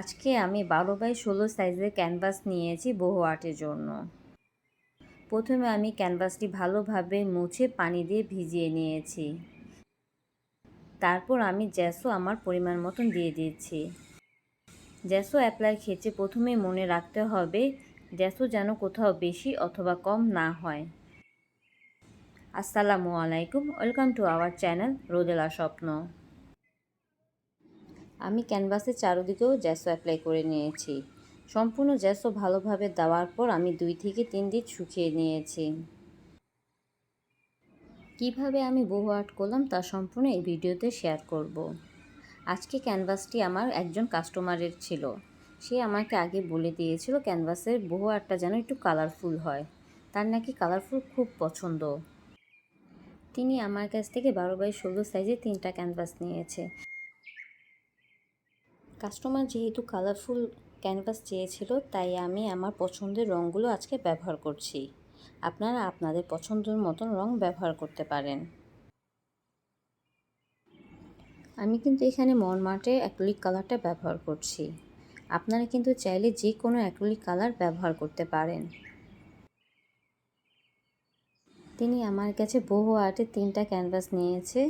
আজকে আমি বারো বাই ষোলো সাইজের ক্যানভাস নিয়েছি বহু আর্টের জন্য। প্রথমে আমি ক্যানভাসটি ভালোভাবে মুছে পানি দিয়ে ভিজিয়ে নিয়েছি। তারপর আমি জ্যাসও আমার পরিমাণ মতন দিয়ে দিয়েছি জ্যাসও অ্যাপ্লাই ক্ষেত্রে প্রথমে মনে রাখতে হবে জ্যাসও যেন কোথাও বেশি অথবা কম না হয়। আসসালামু আলাইকুম, welcome to our channel Rodela Swapno. আমি ক্যানভাসের চারদিকেও জ্যাসো অ্যাপ্লাই করে নিয়েছি। সম্পূর্ণ জ্যাসো ভালোভাবে দেওয়ার পর আমি দুই থেকে তিন দিন শুকিয়ে নিয়েছি। কীভাবে আমি বহু আর্ট করলাম তা সম্পূর্ণ এই ভিডিওতে শেয়ার করব। আজকে ক্যানভাসটি আমার একজন কাস্টমারের ছিল। সে আমাকে আগে বলে দিয়েছিল ক্যানভাসের বহু আর্টটা যেন একটু কালারফুল হয়। তার নাকি কালারফুল খুব পছন্দ। তিনি আমার কাছ থেকে বারো বাই ষোলো সাইজে তিনটা ক্যানভাস নিয়েছে। কাস্টমার যেহেতু কালারফুল ক্যানভাস চেয়েছিল, তাই আমি আমার পছন্দের রঙগুলো আজকে ব্যবহার করছি। আপনারা আপনাদের পছন্দের মতন রং ব্যবহার করতে পারেন। আমি কিন্তু এখানে মনমার্টের অ্যাক্রিলিক কালারটা ব্যবহার করছি। আপনারা কিন্তু চাইলে যে কোনো অ্যাক্রিলিক কালার ব্যবহার করতে পারেন। তিনি আমার কাছে বহু আর্টে তিনটা ক্যানভাস নিয়েছে।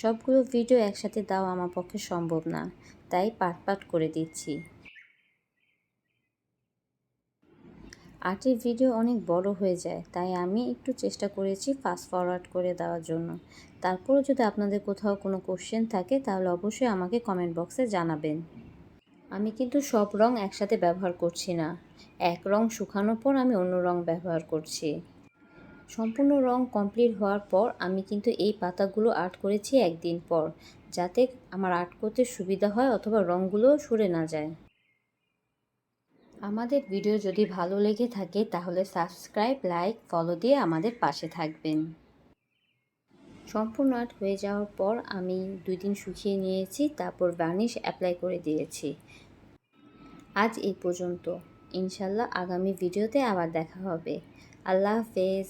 সবগুলো ভিডিও একসাথে দেওয়া আমার পক্ষে সম্ভব না, তাই পাট পাট করে দিচ্ছি। আর্টের ভিডিও অনেক বড় হয়ে যায়, তাই আমি একটু চেষ্টা করেছি ফাস্ট ফরওয়ার্ড করে দেওয়ার জন্য। তারপরও যদি আপনাদের কোথাও কোনো কোশ্চেন থাকে, তাহলে অবশ্যই আমাকে কমেন্ট বক্সে জানাবেন। আমি কিন্তু সব রং একসাথে ব্যবহার করছি না। এক রং শুকানোর পর আমি অন্য রং ব্যবহার করছি। সম্পূর্ণ রং কমপ্লিট হওয়ার পর আমি কিন্তু এই পাতাগুলো আর্ট করেছি একদিন পর, যাতে আমার আর্ট করতে সুবিধা হয় অথবা রঙগুলো সরে না যায়। আমাদের ভিডিও যদি ভালো লেগে থাকে তাহলে সাবস্ক্রাইব, লাইক, ফলো দিয়ে আমাদের পাশে থাকবেন। সম্পূর্ণ আর্ট হয়ে যাওয়ার পর আমি দুই দিন শুকিয়ে নিয়েছি, তারপর বার্নিশ অ্যাপ্লাই করে দিয়েছি। আজ এই পর্যন্ত। ইনশাল্লাহ আগামী ভিডিওতে আবার দেখা হবে। আল্লাহ হাফেজ।